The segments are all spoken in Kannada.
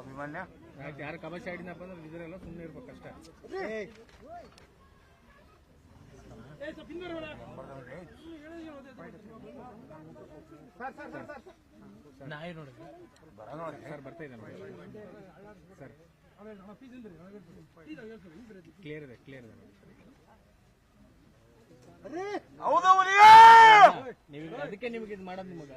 ಅಭಿಮಾನ್ಯ. ಆಯ್ತು ಯಾರು ಕಬಾಸಿ ಆಡಿನಪ್ಪ ಅಂದ್ರೆ ಇದ್ರೆಲ್ಲ ಸುಮ್ಮನೆ ಇರ್ಬೇಕು ಅಷ್ಟೇ. ನಾಯಿ ನೋಡಿ. ಸರ್ ಬರ್ತಾ ಇದ್ದಾನೆ ಸರ್. ಕ್ಲಿಯರ್ ಇದೆ ಕ್ಲಿಯರ್ ಇದೆ ನೋಡಿ. ಅದಕ್ಕೆ ನಿಮಗೆ ಇದು ಮಾಡೋದು ನಿಮಗೆ.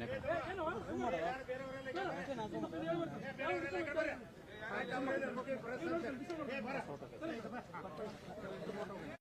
ಏನೋ ಯಾರು ಬರ